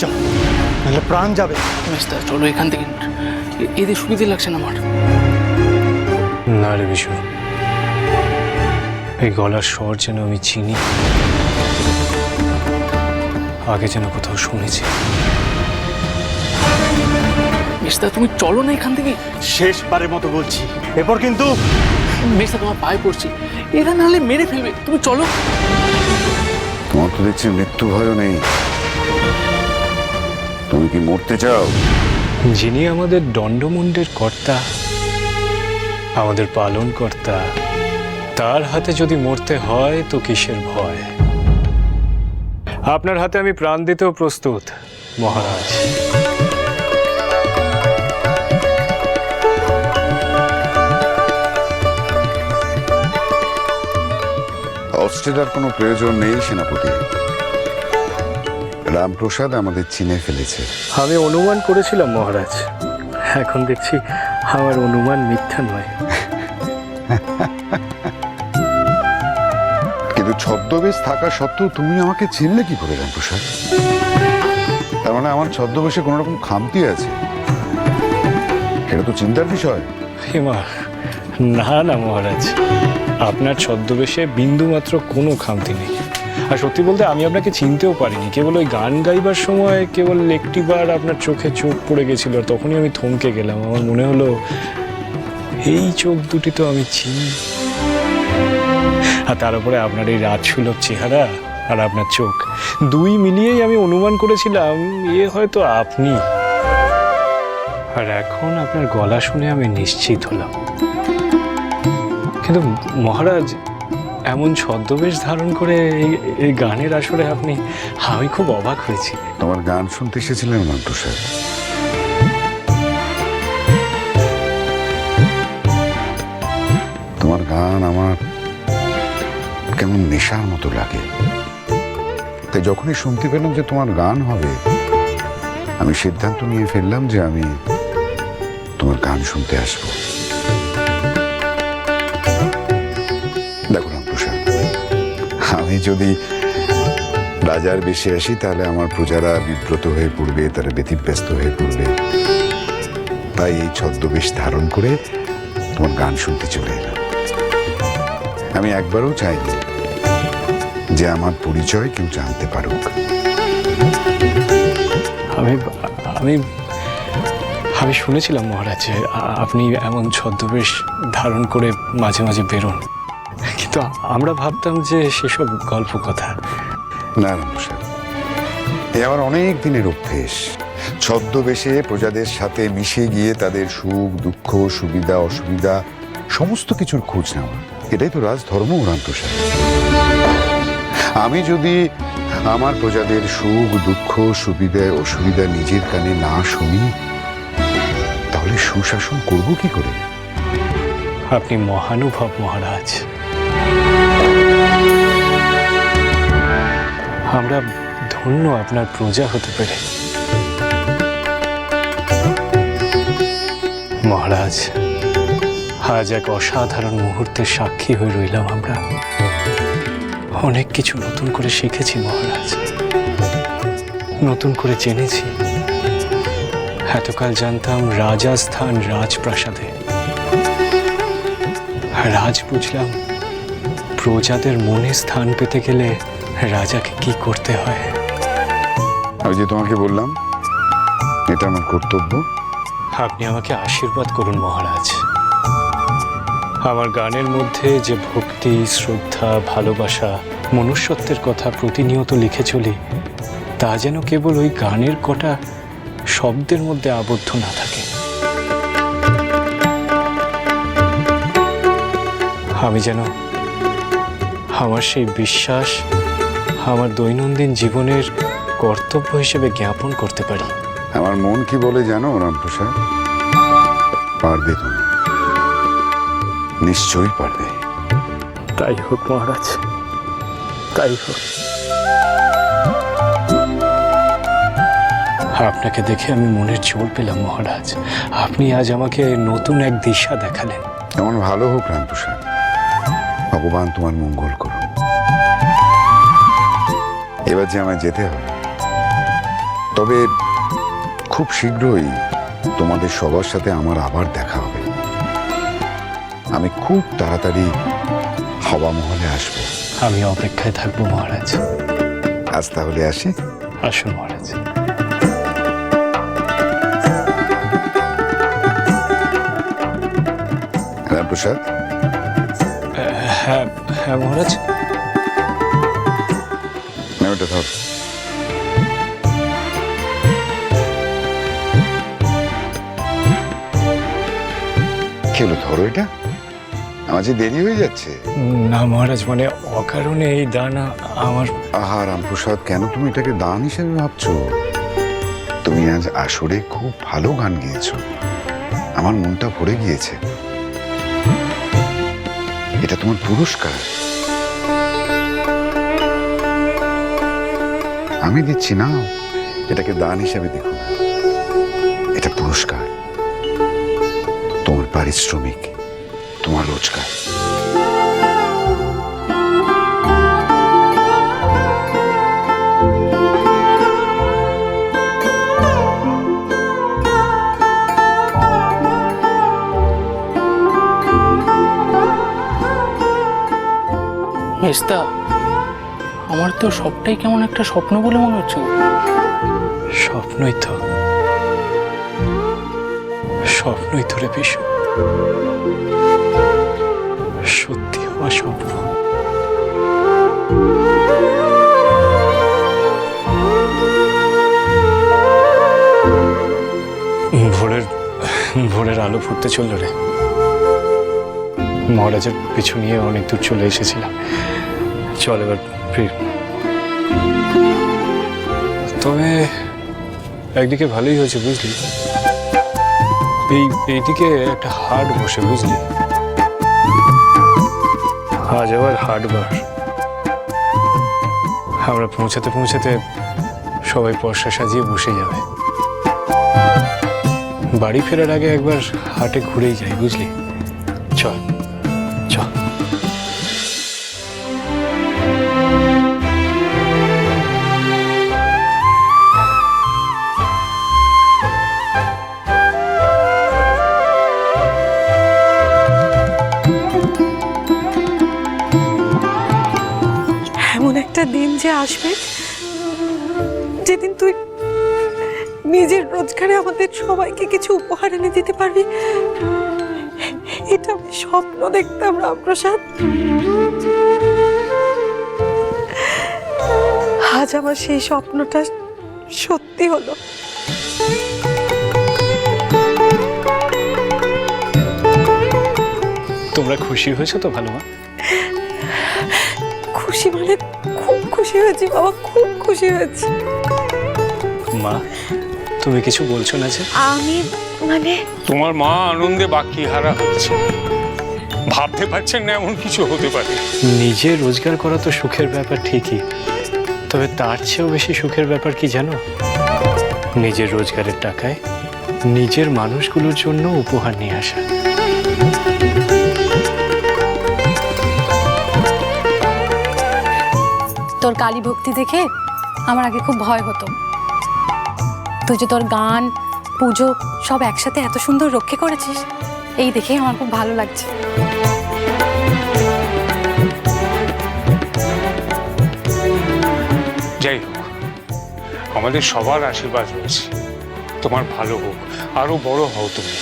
যাও নাহলে প্রাণ যাবে। চলো এখান থেকে। এদের সুবিধে লাগছে না আমার। না রে বিশু এই গলার স্বর যেন আমি চিনি আগে যেন কোথাও শুনেছি। মেস্তা তুমি চলো না এখান থেকে। শেষবারের মতো বলছি এরপর কিন্তু মেস্তা তোমার পায়ে পড়ছি। এরা নাহলে মেরে ফেলবে। তুমি চলো। তোমার তো দেখছি মৃত্যু ভয়ও নেই। তুমি কি মরতে চাও? যিনি আমাদের দণ্ডমুণ্ডের কর্তা আমাদের পালন কর্তা তার হাতে যদি মরতে হয় তো কিসের ভয়? আপনার হাতে আমি প্রাণ দিতেও প্রস্তুত মহারাজ। অস্ট্রেলিয়ার কোনো প্রয়োজন নেই সেনাপতি। রামপ্রসাদ আমাদের চিনে ফেলেছে। আমি অনুমান করেছিলাম মহারাজ। এখন দেখছি আমার অনুমান মিথ্যা নয়। কিন্তু ছদ্মবেশ থাকা সত্ত্বেও তুমি আমাকে চিনলে কি করে রামপ্রসাদ? তার মানে আমার ছদ্মবেশে কোনো রকম খামতি আছে? এটা তো চিন্তার বিষয়। হেমা না না মহারাজ আপনার ছদ্মবেশে বিন্দুমাত্র কোনো খামতি নেই। সত্যি বলতে আমি আপনাকে চিনতেও পারিনি। কেবল ওই গান গাইবার সময় কেবল একটিবার আপনার চোখে চোখ পড়ে গেছিল আর তখনই আমি থমকে গেলাম। আমার মনে হলো, এই চোখ দুটি তো আমি চিনি। আর তার উপরে আপনার এই রাজসুলভ চেহারা আর আপনার চোখ, দুই মিলিয়েই আমি অনুমান করেছিলাম, এ হয়তো আপনি। আর এখন আপনার গলা শুনে আমি নিশ্চিত হলাম। কিন্তু মহারাজ এমন ছদ্মবেশ ধারণ করে এই- এই গানের আসরে আপনি, আমি খুব অবাক হয়েছি। তোমার গান শুনতে এসেছিলেন রামপ্রসাদ তোমার গান আমার কেমন নেশার মতো লাগে। তাই যখনই শুনতে পেলাম যে তোমার গান হবে, আমি সিদ্ধান্ত নিয়ে ফেললাম যে আমি তোমার গান শুনতে আসব। যদি রাজার বেশে আসি, তাহলে আমার প্রজারা বিব্রত হয়ে পড়বে, তারা ব্যতিব্যস্ত হয়ে পড়বে। তাই এই ছদ্মবেশ ধারণ করে তোমার গান শুনতে চলে এলাম। আমি একবারও চাইনি যে আমার পরিচয় কেউ জানতে পারুক। আমি আমি আমি শুনেছিলাম মহারাজ আপনি এমন ছদ্মবেশ ধারণ করে মাঝে মাঝে বেরোন। কিন্তু আমরা ভাবতাম যে সেসব গল্প কথা। না এ আমার অনেক দিনের অভ্যেস। ছদ্মবেশে প্রজাদের সাথে মিশে গিয়ে তাদের সুখ দুঃখ সুবিধা অসুবিধা সমস্ত কিছুর খোঁজ নেওয়া এটাই তো রাজধর্ম রামপ্রসাদ আমি যদি আমার প্রজাদের সুখ দুঃখ সুবিধা অসুবিধা নিজের কানে না শুনি তাহলে সুশাসন করব কি করে? আপনি মহানুভব মহারাজ। আমরা ধন্য আপনার প্রজা হতে পেরে। মহারাজ, আজ এক অসাধারণ মুহূর্তের সাক্ষী হয়ে রইলাম আমরা। অনেক কিছু নতুন করে শিখেছি মহারাজ। নতুন করে জেনেছি। এতকাল জানতাম রাজাস্থান রাজপ্রাসাদে। রাজ বুঝলাম প্রজাদের মনে স্থান পেতে গেলে রাজাকে কি করতে হয়? আমি যে তোমাকে বললাম এটা আমার কর্তব্য। আপনি আমাকে আশীর্বাদ করুন মহারাজ। আমার গানের মধ্যে যে ভক্তি শ্রদ্ধা ভালোবাসা মনুষ্যত্বের কথা প্রতিনিয়ত লিখে চলি তা যেন কেবল ওই গানের কটা শব্দের মধ্যে আবদ্ধ না থাকে। আমি যেন আমার সেই বিশ্বাস আমার দৈনন্দিন জীবনের কর্তব্য হিসেবে জ্ঞাপন করতে পারি। আমার মন কি বলে জানো রামপ্রসাদ? পারবে তুমি। নিশ্চয়ই পারবে। তাই হোক মহারাজ তাই হোক। আপনাকে দেখে আমি মনের জোর পেলাম মহারাজ। আপনি আজ আমাকে নতুন এক দিশা দেখালেন। এমন ভালো হোক রামপ্রসাদ। ভগবান তোমার মঙ্গল করুন। এবার যে আমায় যেতে হবে তবে খুব শীঘ্রই তোমাদের সবার সাথে আমার আবার দেখা হবে। আমি খুব তাড়াতাড়ি হাওয়া মহলে আসব। আমি অপেক্ষায় থাকব মহারাজ। আজ তাহলে আসি। আসুন মহারাজ। রামপ্রসাদ হ্যাঁ হ্যাঁ মহারাজ। ওটা ধর কি হলো ধরো এটা? আমার যে দেরি হয়ে যাচ্ছে। না মহারাজ মানে অকারণে এই দানা আমার আহা রামপ্রসাদ কেন তুমি এটাকে দান হিসেবে ভাবছ? তুমি আজ আসরে খুব ভালো গান গেয়েছো। আমার মনটা ভরে গিয়েছে। এটা তোমার পুরস্কার। আমি দিচ্ছি না। এটাকে দান হিসাবে দেখো এটা পুরস্কার। তোমার পারিশ্রমিক, তোমার রোজগার। মেস্তা আমার তো সবটাই কেমন একটা স্বপ্ন বলে মনে হচ্ছে। স্বপ্নই তো স্বপ্নই তো রে বিশু। সত্যি আমার স্বপ্ন। ভোরের ভোরের আলো ফুটতে চলল রে। মহারাজের পিছু নিয়ে অনেক দূর চলে এসেছিলাম। চল এবার ফির। তবে একদিকে ভালোই হয়েছে, বুঝলি? এই, এইদিকে একটা হাট বসে, বুঝলি? আজ আবার হাটবার আমরা পৌঁছাতে পৌঁছাতে সবাই পর্সা সাজিয়ে বসে যাবে। বাড়ি ফেরার আগে একবার হাটে ঘুরেই যাই, বুঝলি? চল। যে আসবে, যেদিন তুই নিজের রোজগারে আমাদের সবাইকে কিছু উপহার এনে দিতে পারবি, এটা আমি স্বপ্ন দেখতাম, রামপ্রসাদ। আজ আমার সেই স্বপ্নটা সত্যি হলো। তোমরা খুশি হয়েছো তো ভালো মা? খুশি মানে খুব খুশি হয়েছি বাবা খুব খুশি হয়েছি। মা তুমি কিছু বলছো না যে? আমি মানে তোমার মা আনন্দে বাকি হারা হচ্ছে। ভাবতে পারছেন না এমন কিছু হতে পারে। নিজে রোজগার করা তো সুখের ব্যাপার ঠিকই। তবে তার চেয়েও বেশি সুখের ব্যাপার কি জানো? নিজের রোজগারের টাকায় নিজের মানুষগুলোর জন্য উপহার নিয়ে আসা। তোর কালী ভক্তি দেখে আমার আগে খুব ভয় হতো। তুই যে তোর গান, পুজো সব একসাথে এত সুন্দর রক্ষে করেছিস, এই দেখে আমার খুব ভালো লাগছে। যাই হোক, আমাদের সবার আশীর্বাদ রয়েছে। তোমার ভালো হোক, আরও বড় হও তুমি।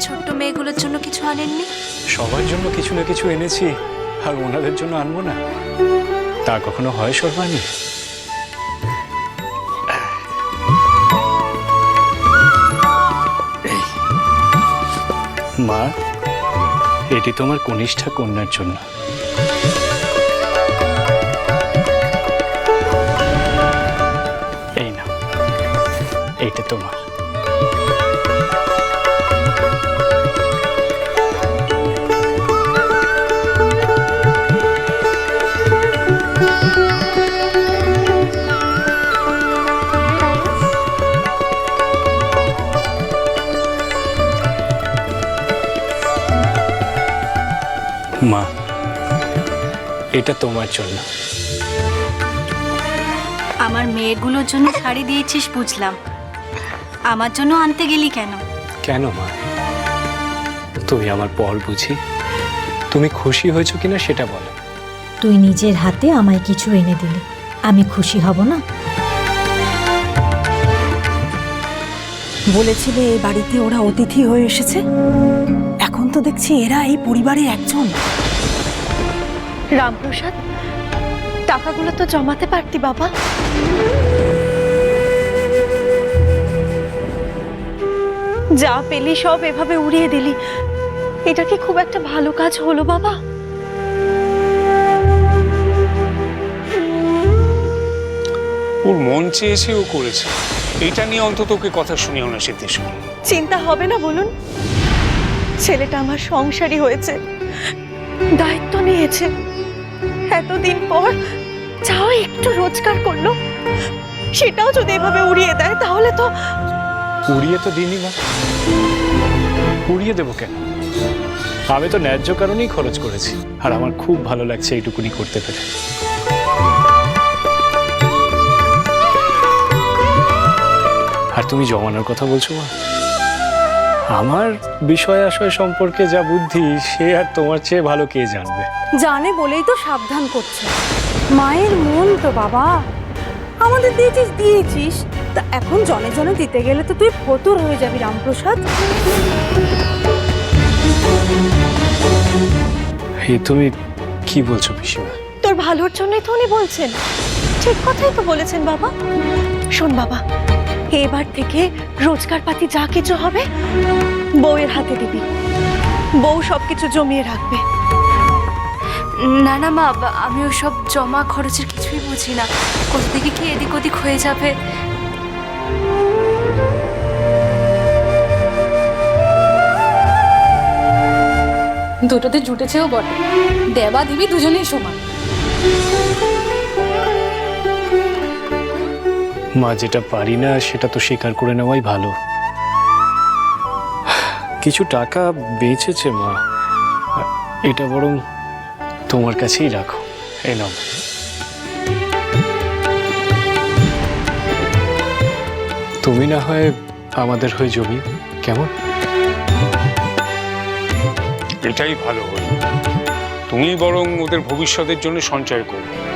ছোট্ট মেয়েগুলোর জন্য কিছু আনেননি? সবার জন্য কিছু না কিছু এনেছি, আর ওনাদের জন্য আনব না। তা কখনো হয় সর্বাণী এই। মা, এটি তোমার কনিষ্ঠা কন্যার জন্য। এই না এইটা তোমার। এটা তোমার জন্য। আমার মেয়েগুলোর জন্য শাড়ি দিয়েছিস বুঝলাম। আমার জন্য আনতে গেলি কেন? কেন মা? তুমি আমার পর বুঝি। তুমি খুশি হয়েছো কিনা সেটা বলো। তুই নিজের হাতে আমায় কিছু এনে দিলি। আমি খুশি হব না? বলেছিলে এই বাড়িতে ওরা অতিথি হয়ে এসেছে? এখন তো দেখছি এরা এই পরিবারের একজন। রামপ্রসাদ টাকাগুলো তো জমাতে পারতি বাবা। যা পেলি সব এভাবে উড়িয়ে দিলি। এটা কি খুব একটা ভালো কাজ হলো বাবা? ওর মন চেয়েছে ও করেছে। এটা নিয়ে অন্তত ওকে কথা শুনিও না সিদ্ধেশ। চিন্তা হবে না বলুন। ছেলেটা আমার সংসারী হয়েছে। দায়িত্ব নিয়েছে। এতদিন পর যাও একটু রোজগার করল। সেটাও যদি এভাবে উড়িয়ে দেয়, তাহলে তো উড়িয়ে তো দিনই মা। উড়িয়ে দেবো কেন? আমি তো ন্যায্য কারণেই খরচ করেছি। আর আমার খুব ভালো লাগছে এইটুকুনি করতে পেরে। আর তুমি জমানোর কথা বলছো মা? আমার বিষয় আশয় সম্পর্কে যা বুদ্ধি সে আর তোমার চেয়ে ভালো কে জানবে? জানে বলেই তো সাবধান করছে। মায়ের মন তো বাবা। আমাদের দিয়েছিস দিয়েছিস। তা এখন জনে জনে দিতে গেলে তো তুই ফতুর হয়ে যাবি রামপ্রসাদ। এ তুমি কি বলছো পিসিমা? তোর ভালোর জন্যই তো উনি বলছেন। ঠিক কথাই তো বলেছেন বাবা। শোন বাবা এবার থেকে রোজগার পাতি যা কিছু হবে, বউয়ের হাতে দিবি। বউ সবকিছু জমিয়ে রাখবে। না না, মা আমি ওসব জমা খরচের কিছুই বুঝি না। কোথা কি এদিক ওদিক হয়ে যাবে? দুটোতে জুটেছেও বটে। দেবা, দিবি, দুজনেই সমান। মা যেটা পারি না, সেটা তো স্বীকার করে নেওয়াই ভালো। কিছু টাকা বেঁচেছে মা। এটা বরং তোমার কাছেই রাখো। এ নাও। তুমি না হয় আমাদের হয়ে জমি, কেমন? এটাই ভালো তুমি বরং ওদের ভবিষ্যতের জন্য সঞ্চয় করো।